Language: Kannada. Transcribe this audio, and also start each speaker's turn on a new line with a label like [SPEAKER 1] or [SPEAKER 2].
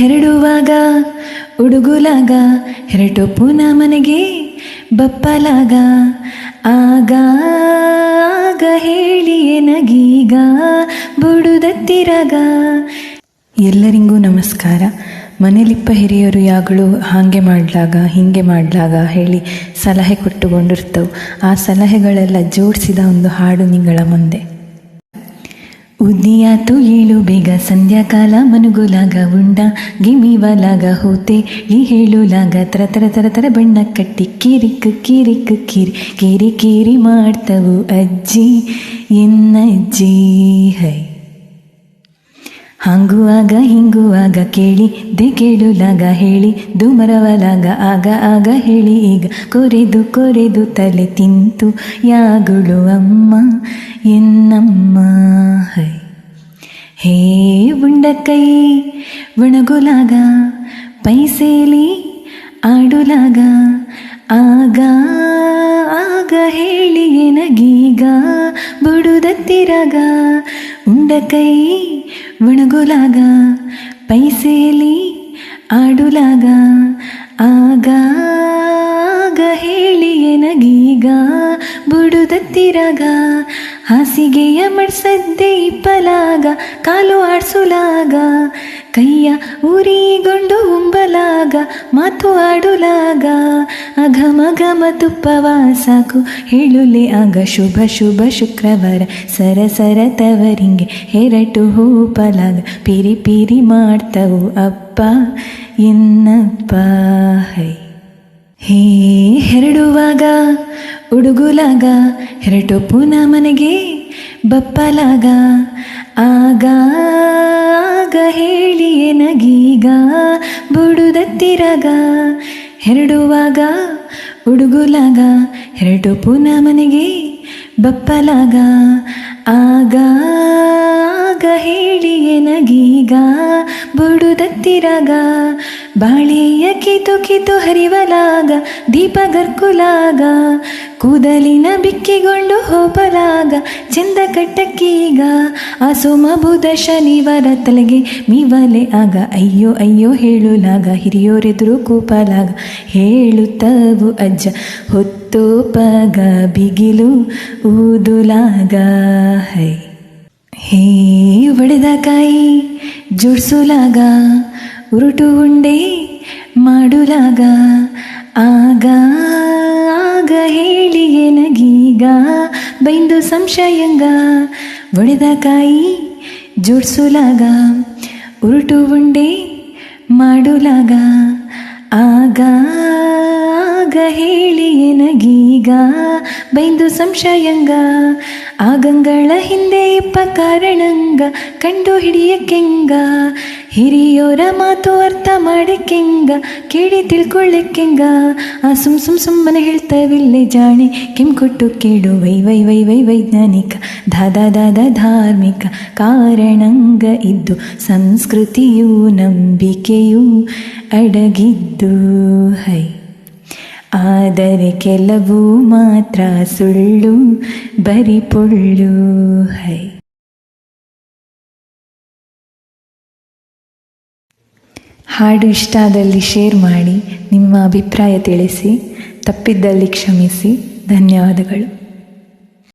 [SPEAKER 1] ಹೆರಡುವಾಗ, ಉಡುಗುಲಾಗ ಹೆರಟು ಪುನಃ ಮನೆಗೆ ಬಪ್ಪಲಾಗ. ಆಗ ಆಗ ಹೇಳಿಯೇ ನಗೀಗ ಬುಡುದತ್ತಿರಾಗ. ಎಲ್ಲರಿಗೂ ನಮಸ್ಕಾರ. ಮನೇಲಿಪ್ಪ ಹಿರಿಯರು ಯಾಗಳು ಹಾಗೆ ಮಾಡಲಾಗ, ಹೀಗೆ ಮಾಡಲಾಗ ಹೇಳಿ ಸಲಹೆ ಕೊಟ್ಟುಕೊಂಡಿರ್ತವು. ಆ ಸಲಹೆಗಳೆಲ್ಲ ಜೋಡಿಸಿದ ಒಂದು ಹಾಡು ನಿಗಳ ಮುಂದೆ. ಉದ್ದಿಯಾತು ಏಳು ಬೇಗ ಸಂಧ್ಯಾಕಾಲ ಮನುಗುಲಾಗ ಉಂಡ, ಗಿಮಿವಲಾಗ ಹೋತೆ, ಈ ಹೇಳುಲಾಗ ತರ ತರ ತರ ತರ ಬಣ್ಣ ಕಟ್ಟಿ, ಕಿರಿಕ್ ಕಿರಿಕ್ ಕಿರಿ ಕಿರಿ ಕಿರಿ ಮಾಡ್ತವು ಅಜ್ಜಿ, ಎನ್ನಜ್ಜಿ, ಹೈ. ಹಾಂಗುವಾಗ ಹಿಂಗುವಾಗ ಕೇಳಿ ದೆ ಕೇಳುಲಾಗ ಹೇಳಿ, ದುಮರವಲಾಗ ಆಗ ಆಗ ಹೇಳಿ, ಈಗ ಕೊರೆದು ಕೊರೆದು ತಲೆ ತಿಂತು, ಯಾಗುಳು ಅಮ್ಮ, ಎನ್ನಮ್ಮ, ಹೈ. ಹೇ ಉಂಡಕೈ, ಒಣಗುಲಾಗ, ಪೈಸೇಲಿ ಆಡುಲಾಗ, ಆಗ ಆಗ ಹೇಳಿ ಎನಗೀಗ ಬುಡುದತ್ತಿರಾಗ, ಉಂಡಕೈ ಒಣಗುಲಾಗ ಪೈಸೇಲಿ ಆಡುಲಾಗ ಆಗ ಹೇಳಿ ಎನಗೀಗ ಬುಡುದತ್ತಿರಾಗ ಹಾಸಿಗೆಯ ಮಡ್ಸದ್ದೆ ಇಪ್ಪಲಾಗ, ಕಾಲು ಆಡ್ಸುಲಾಗ, ಕೈಯ ಊರಿಗೊಂಡು ಉಂಬಲಾಗ, ಮಾತು ಆಡುಲಾಗ. ಅಘಮ ಘಮ ತುಪ್ಪವ ಸಾಕು ಹೇಳುಲೆ ಆಗ ಶುಭ ಶುಭ ಶುಕ್ರವಾರ, ಸರ ಸರ ತವರಿಂಗೆ ಹೆರಟು ಹೂಪಲಾಗ, ಪಿರಿ ಪಿರಿ ಮಾಡ್ತವು ಅಪ್ಪ ಇನ್ನಪ್ಪ ಹೈ. ಹೇ ಹೆರಡುವಾಗ, ಉಡುಗುಲಾಗ ಹೆರಟು ಪುನಃ ಮನೆಗೆ ಬಪ್ಪಲಾಗ, ಆಗ ಆಗ ಹೇಳಿ ನಗೀಗ, ಬುಡುದತ್ತಿರಾಗ, ಹೆರಡುವಾಗ ಉಡುಗುಲಾಗ, ಹೆರಟು ಪುನಃ ಮನೆಗೆ ಬಪ್ಪಲಾಗ, ಆಗ ಆಗ ಹೇಳಿ ನಗೀಗ, ಬುಡುದತ್ತಿರಾಗ ಬಾಳೆಯ ಕಿತು ಕಿತು ಹರಿವಲಾಗ ದೀಪ ಗರ್ಕುಲಾಗ ಕೂದಲಿನ ಬಿಕ್ಕಿಗೊಂಡು ಹೋಪಲಾಗ ಚಂದ ಕಟ್ಟಕ್ಕೀಗ ಅಸುಮ ಸೋಮ ಬುಧ ಶನಿವಾರ ತಲೆಗೆ ಮೀವಲೆ ಆಗ, ಅಯ್ಯೋ ಅಯ್ಯೋ, ಹೇಳುಲಾಗ, ಹಿರಿಯೋರೆದುರು ಕೂಪಲಾಗ, ಹೇಳುತ್ತವು ಅಜ್ಜ ಹೊತ್ತೋಪಗ ಬಿಗಿಲು ಊದುಲಾಗ, ಹೈ. ಹೇ, ಒಡೆದ ಕಾಯಿ, ಜೋಡಿಸುಲಾಗ ಉರುಟು ಉಂಡೆ ಮಾಡುಲಾಗ ಆಗ ಆಗ ಹೇಳಿ ಏನಗೀಗ ಬೈಂದು ಸಂಶಯಂಗ ಒಡೆದ ಕಾಯಿ ಜೋಡಿಸುಲಾಗ ಉರುಟು ಉಂಡೆ ಮಾಡುಲಾಗ ಆಗ ಆಗ ಹೇಳಿ ಬೈಂದು ಸಂಶಯಂಗ, ಆಗಂಗಳ ಹಿಂದೆ ಇಪ್ಪ ಕಾರಣಂಗ, ಕಂಡು ಹಿಡಿಯಕ್ಕೆಂಗ ಹಿರಿಯೋರ ಮಾತು ಅರ್ಥ ಮಾಡಕ್ಕೆಂಗ ಕೇಳಿ ತಿಳ್ಕೊಳ್ಳಕ್ಕೆಂಗ ಆ ಸುಮ್ ಸುಮ್ ಸುಮ್ಮನೆ ಹೇಳ್ತಾವಿಲ್ಲೆ ಜಾಣೆ ಕೆಮ್ ಕೊಟ್ಟು ಕೇಳು, ವೈ ವೈ ವೈ ವೈ, ವೈಜ್ಞಾನಿಕ ದಾದ ದಾದ ಧಾರ್ಮಿಕ, ಕಾರಣಂಗ ಇದ್ದು, ಸಂಸ್ಕೃತಿಯು ನಂಬಿಕೆಯೂ ಅಡಗಿದ್ದು, ಹೈ. ಆದರೆ ಕೆಲವು ಮಾತ್ರ ಸುಳ್ಳು ಬರಿ ಪೊಳ್ಳು ಹೈ. ಹಾಡು ಇಷ್ಟ ಆದಲ್ಲಿ ಶೇರ್ ಮಾಡಿ, ನಿಮ್ಮ ಅಭಿಪ್ರಾಯ ತಿಳಿಸಿ, ತಪ್ಪಿದ್ದಲ್ಲಿ ಕ್ಷಮಿಸಿ, ಧನ್ಯವಾದಗಳು.